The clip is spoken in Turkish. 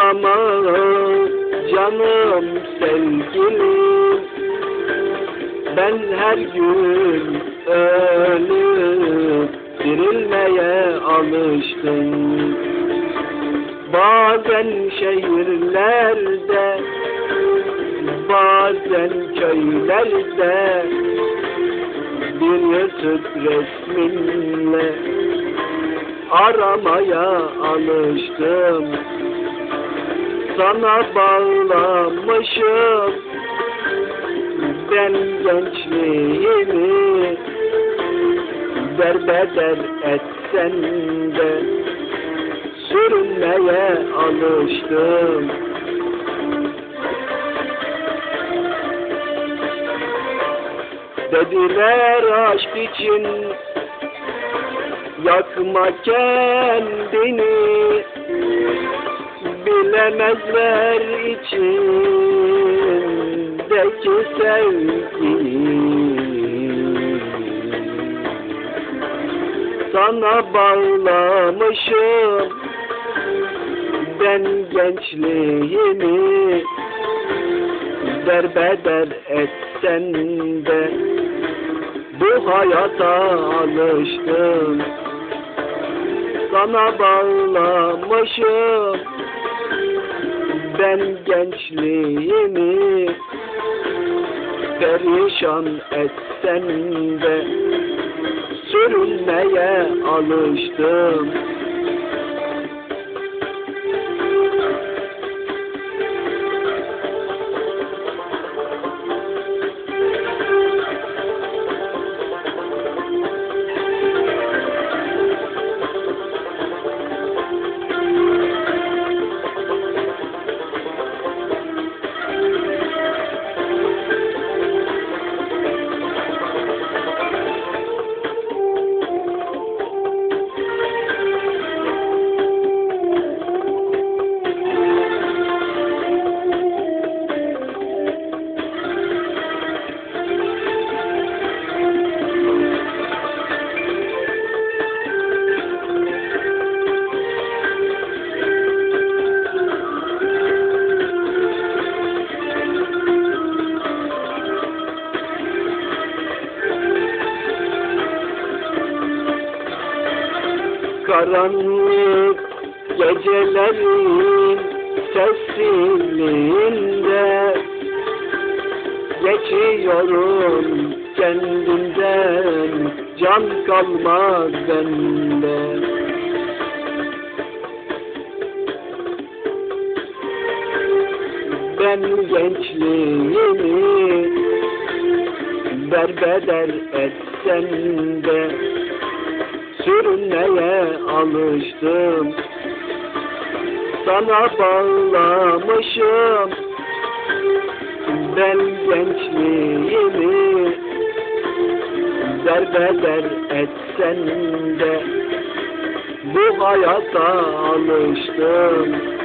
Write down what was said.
ama canım sevgilim. Ben her gün ölüp dirilmeye alıştım. Bazen şehirlerde Bazen köylerde Bir yırtık resminle Aramaya alıştım. Sana bağlamışım Ben gençliğimi Derbeder etsen de Sürünmeye alıştım. Dediler aşk için Yakma kendini Bilemezler içindeki sevgiyi Sana bağlamışım Ben gençliğimi Derbeder etsen de Bu hayata alıştım sana bağlamışım. Ben gençliğimi Perişan etsen de Sürünmeye alıştım Karanlık gecelerin sessizliğinde Geçiyorum kendimden can kalmaz bende. Ben gençliğimi berbeder etsen de sürünmeye alıştım. Sana bağlamışım. Ben gençliğimi Derbeder etsen de Bu hayata alıştım